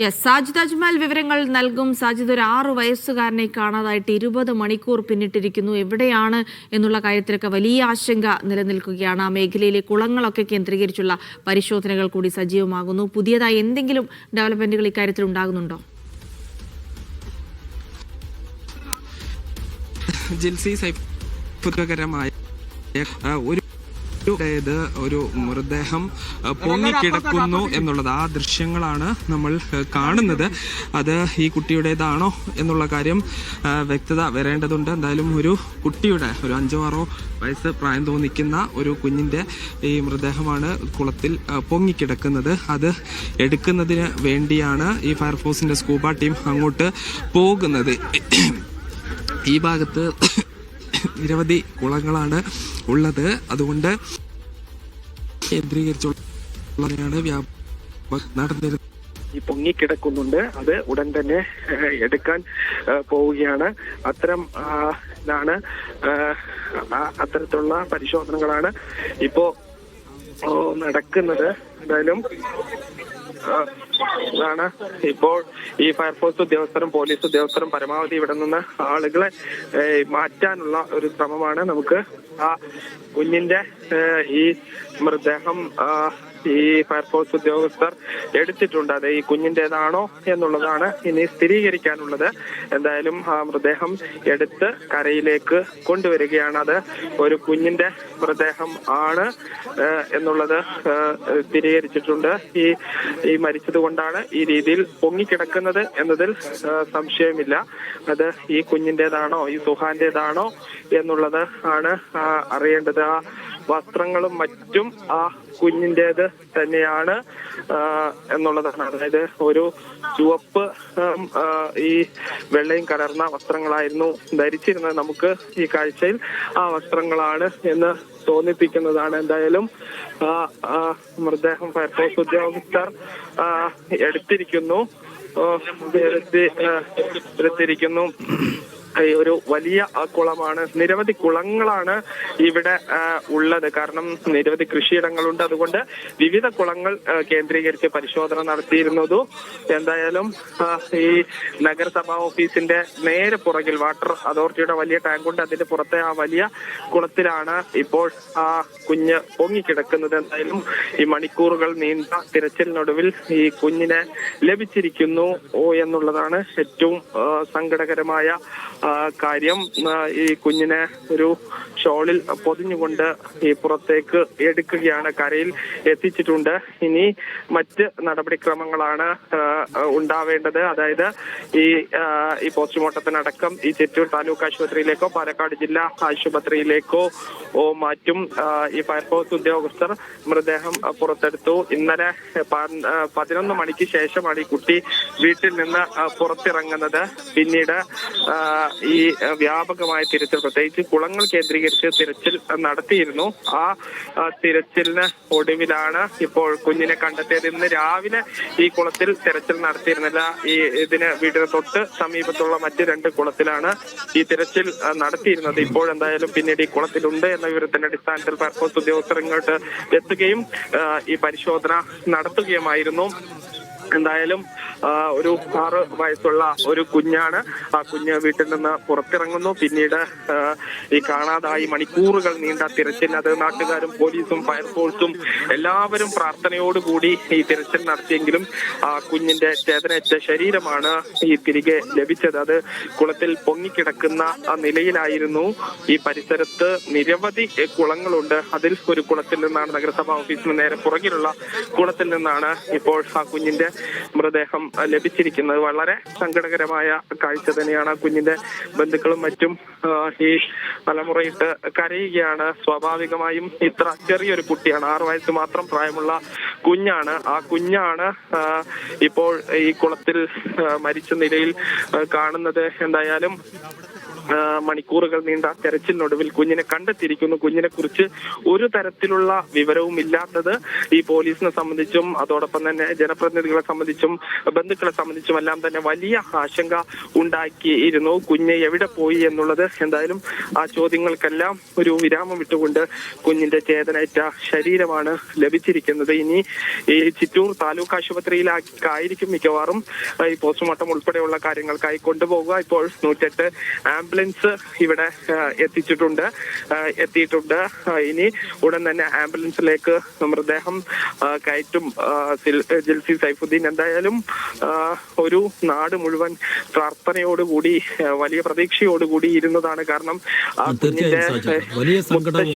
Yes Sajid Ajmal വിവരങ്ങൾ നൽകും. സാജിദ് ഒരു ആറു വയസ്സുകാരനെ കാണാതായിട്ട് ഇരുപത് മണിക്കൂർ പിന്നിട്ടിരിക്കുന്നു. എവിടെയാണ് എന്നുള്ള കാര്യത്തിലൊക്കെ വലിയ ആശങ്ക നിലനിൽക്കുകയാണ്. ആ മേഖലയിലെ കുളങ്ങളൊക്കെ കേന്ദ്രീകരിച്ചുള്ള പരിശോധനകൾ കൂടി സജീവമാകുന്നു. പുതിയതായി എന്തെങ്കിലും ഡെവലപ്മെന്റുകൾ ഇക്കാര്യത്തിൽ ഉണ്ടാകുന്നുണ്ടോ? ജിൽസി ആ, ഒരു അതായത് ഒരു മൃതദേഹം പൊങ്ങിക്കിടക്കുന്നു എന്നുള്ളത് ആ ദൃശ്യങ്ങളാണ് നമ്മൾ കാണുന്നത്. അത് ഈ കുട്ടിയുടേതാണോ എന്നുള്ള കാര്യം വ്യക്തത വരേണ്ടതുണ്ട്. എന്തായാലും ഒരു കുട്ടിയുടെ ഒരു അഞ്ചോ ആറോ വയസ്സ് പ്രായം തോന്നിക്കുന്ന ഒരു കുഞ്ഞിന്റെ ഈ മൃതദേഹമാണ് കുളത്തിൽ പൊങ്ങിക്കിടക്കുന്നത് അത് എടുക്കുന്നതിന് വേണ്ടിയാണ് ഈ ഫയർഫോഴ്സിന്റെ സ്കൂബ ടീം അങ്ങോട്ട് പോകുന്നത്. ഈ ഭാഗത്ത് നിരവധി കുളങ്ങളാണ് ഉള്ളത്. അതുകൊണ്ട് കേന്ദ്രീകരിച്ചുള്ളതാണ് നടന്നിരുന്നത്. ഈ പൊങ്ങിക്കിടക്കുന്നുണ്ട് അത് ഉടൻ തന്നെ എടുക്കാൻ പോവുകയാണ്. അത്തരം ഇതാണ് അത്തരത്തിലുള്ള പരിശോധനകളാണ് ഇപ്പോ നടക്കുന്നത്. എന്തായാലും ആ, ഇതാണ് ഇപ്പോൾ ഈ ഫയർഫോഴ്സ് ഉദ്യോഗസ്ഥരും പോലീസ് ഉദ്യോഗസ്ഥരും പരമാവധി ഇവിടെ നിന്ന് ആളുകളെ മാറ്റാനുള്ള ഒരു ശ്രമമാണ് നമുക്ക് ആ കുഞ്ഞിന്റെ ഈ മൃതദേഹം ഈ ഫയർഫോഴ്സ് ഉദ്യോഗസ്ഥർ എടുത്തിട്ടുണ്ട്. അത് ഈ കുഞ്ഞിന്റെതാണോ എന്നുള്ളതാണ് ഇനി സ്ഥിരീകരിക്കാനുള്ളത്. എന്തായാലും ആ മൃതദേഹം എടുത്ത് കരയിലേക്ക് കൊണ്ടുവരികയാണ്. അത് ഒരു കുഞ്ഞിന്റെ മൃതദേഹം ആണ് എന്നുള്ളത് സ്ഥിരീകരിച്ചിട്ടുണ്ട്. ഈ ഈ മരിച്ചത് കൊണ്ടാണ് ഈ രീതിയിൽ പൊങ്ങിക്കിടക്കുന്നത് എന്നതിൽ സംശയമില്ല. അത് ഈ കുഞ്ഞിന്റെതാണോ ഈ സുഹാന്റേതാണോ എന്നുള്ളത് ആണ് അറിയേണ്ടത്. ആ വസ്ത്രങ്ങളും മറ്റും ആ കുഞ്ഞിന്റേത് തന്നെയാണ് എന്നുള്ളതാണ്. അതായത് ഒരു ചുവപ്പ് ഈ വെള്ളയും കലർന്ന വസ്ത്രങ്ങളായിരുന്നു ധരിച്ചിരുന്നത്. നമുക്ക് ഈ കാഴ്ചയിൽ ആ വസ്ത്രങ്ങളാണ് എന്ന് തോന്നിപ്പിക്കുന്നതാണ്. എന്തായാലും മൃതദേഹം ഫയർഫോഴ്സ് ഉദ്യോഗസ്ഥർ എടുത്തിരിക്കുന്നു. എടുത്തിരിക്കുന്നു. ഒരു വലിയ കുളമാണ്. നിരവധി കുളങ്ങളാണ് ഇവിടെ ഉള്ളത്. കാരണം നിരവധി കൃഷിയിടങ്ങളുണ്ട്. അതുകൊണ്ട് വിവിധ കുളങ്ങൾ കേന്ദ്രീകരിച്ച് പരിശോധന നടത്തിയിരുന്നതു എന്തായാലും ഈ നഗരസഭാ ഓഫീസിന്റെ നേരെ പുറകിൽ വാട്ടർ അതോറിറ്റിയുടെ വലിയ ടാങ്കുണ്ട്. അതിന്റെ പുറത്തെ ആ വലിയ കുളത്തിലാണ് ഇപ്പോൾ ആ കുഞ്ഞ് പൊങ്ങിക്കിടക്കുന്നത്. എന്തായാലും ഈ മണിക്കൂറുകൾ നീണ്ട തിരച്ചിലിനൊടുവിൽ ഈ കുഞ്ഞിനെ ലഭിച്ചിരിക്കുന്നു. എന്നുള്ളതാണ് ഏറ്റവും സങ്കടകരമായ കാര്യം ഈ കുഞ്ഞിനെ ഒരു ഷോളിൽ പൊതിഞ്ഞുകൊണ്ട് ഈ പുറത്തേക്ക് എടുക്കുകയാണ്. കരയിൽ എത്തിച്ചിട്ടുണ്ട്. ഇനി മറ്റ് നടപടിക്രമങ്ങളാണ് ഉണ്ടാവേണ്ടത്. അതായത് ഈ ഈ പോസ്റ്റ്മോർട്ടത്തിനടക്കം ഈ ചിറ്റൂർ താലൂക്ക് ആശുപത്രിയിലേക്കോ പാലക്കാട് ജില്ലാ ആശുപത്രിയിലേക്കോ മാറ്റും. ഈ ഫയർഫോഴ്സ് ഉദ്യോഗസ്ഥർ മൃതദേഹം പുറത്തെടുത്തു. ഇന്നലെ പതിനൊന്ന് മണിക്ക് ശേഷമാണ് ഈ കുട്ടി വീട്ടിൽ നിന്ന് പുറത്തിറങ്ങുന്നത്. പിന്നീട് ഈ വ്യാപകമായ തിരച്ചിൽ പ്രത്യേകിച്ച് കുളങ്ങൾ കേന്ദ്രീകരിച്ച് തിരച്ചിൽ നടത്തിയിരുന്നു. ആ തിരച്ചിലിന് ഒടുവിലാണ് ഇപ്പോൾ കുഞ്ഞിനെ കണ്ടെത്തിയത്. ഇന്ന് രാവിലെ ഈ കുളത്തിൽ തിരച്ചിൽ നടത്തിയിരുന്നില്ല. ഈ ഇതിന് വീടിന് തൊട്ട് സമീപത്തുള്ള മറ്റ് രണ്ട് കുളത്തിലാണ് ഈ തിരച്ചിൽ നടത്തിയിരുന്നത്. ഇപ്പോഴെന്തായാലും പിന്നീട് ഈ കുളത്തിലുണ്ട് എന്ന വിവരത്തിന്റെ അടിസ്ഥാനത്തിൽ ഫയർഫോഴ്സ് ഉദ്യോഗസ്ഥർ ഇങ്ങോട്ട് എത്തുകയും ഈ പരിശോധന നടത്തുകയുമായിരുന്നു. എന്തായാലും ഒരു ആറ് വയസ്സുള്ള ഒരു കുഞ്ഞാണ്. ആ കുഞ്ഞ് വീട്ടിൽ നിന്ന് പുറത്തിറങ്ങുന്നു. പിന്നീട് ഈ കാണാതായി മണിക്കൂറുകൾ നീണ്ട തിരച്ചിൽ. അത് നാട്ടുകാരും പോലീസും ഫയർഫോഴ്സും എല്ലാവരും പ്രാർത്ഥനയോടുകൂടി ഈ തിരച്ചിൽ നടത്തിയെങ്കിലും ആ കുഞ്ഞിന്റെ ചേതനയറ്റ ശരീരമാണ് ഈ തിരികെ ലഭിച്ചത്. അത് കുളത്തിൽ പൊങ്ങിക്കിടക്കുന്ന നിലയിലായിരുന്നു. ഈ പരിസരത്ത് നിരവധി കുളങ്ങളുണ്ട്. അതിൽ ഒരു കുളത്തിൽ നിന്നാണ് നഗരസഭാ ഓഫീസിന് നേരെ പുറകിലുള്ള കുളത്തിൽ നിന്നാണ് ഇപ്പോൾ ആ കുഞ്ഞിന്റെ മൃതദേഹം ലഭിച്ചിരിക്കുന്നത് വളരെ സങ്കടകരമായ കാഴ്ച തന്നെയാണ്. കുഞ്ഞിന്റെ ബന്ധുക്കളും മറ്റും ഈ തലമുറയിട്ട് കരയുകയാണ്. സ്വാഭാവികമായും ഇത്ര ചെറിയൊരു കുട്ടിയാണ്. ആറു വയസ്സ് മാത്രം പ്രായമുള്ള കുഞ്ഞാണ്. ആ കുഞ്ഞാണ് ഇപ്പോൾ ഈ കുളത്തിൽ മരിച്ച നിലയിൽ കാണുന്നത്. എന്തായാലും മണിക്കൂറുകൾ നീണ്ട തെരച്ചിലിനൊടുവിൽ കുഞ്ഞിനെ കണ്ടെത്തിയിരിക്കുന്നു. കുഞ്ഞിനെ കുറിച്ച് ഒരു തരത്തിലുള്ള വിവരവും ഇല്ലാത്തത് ഈ പോലീസിനെ സംബന്ധിച്ചും അതോടൊപ്പം തന്നെ ജനപ്രതിനിധികളെ സംബന്ധിച്ചും ബന്ധുക്കളെ സംബന്ധിച്ചും എല്ലാം തന്നെ വലിയ ആശങ്ക ഉണ്ടാക്കിയിരുന്നു. കുഞ്ഞ് എവിടെ പോയി എന്നുള്ളത് എന്തായാലും ആ ചോദ്യങ്ങൾക്കെല്ലാം ഒരു വിരാമം വിട്ടുകൊണ്ട് കുഞ്ഞിന്റെ ചേതനയറ്റ ശരീരമാണ് ലഭിച്ചിരിക്കുന്നത്. ഇനി ഈ ചിറ്റൂർ താലൂക്ക് ആശുപത്രിയിലായിരിക്കും മിക്കവാറും ഈ പോസ്റ്റ്മോർട്ടം ഉൾപ്പെടെയുള്ള കാര്യങ്ങൾക്കായി കൊണ്ടുപോകുക ഇപ്പോൾ നൂറ്റെട്ട് ആംബുലൻസ് ഇവിടെ എത്തിച്ചിട്ടുണ്ട്. എത്തിയിട്ടുണ്ട്. ഇനി ഉടൻ തന്നെ ആംബുലൻസിലേക്ക് മൃതദേഹം കയറ്റും. ജിൽസി സൈഫുദ്ദീൻ എന്തായാലും ഒരു നാട് മുഴുവൻ പ്രാർത്ഥനയോടുകൂടി വലിയ പ്രതീക്ഷയോടുകൂടി ഇരുന്നതാണ് കാരണം വലിയ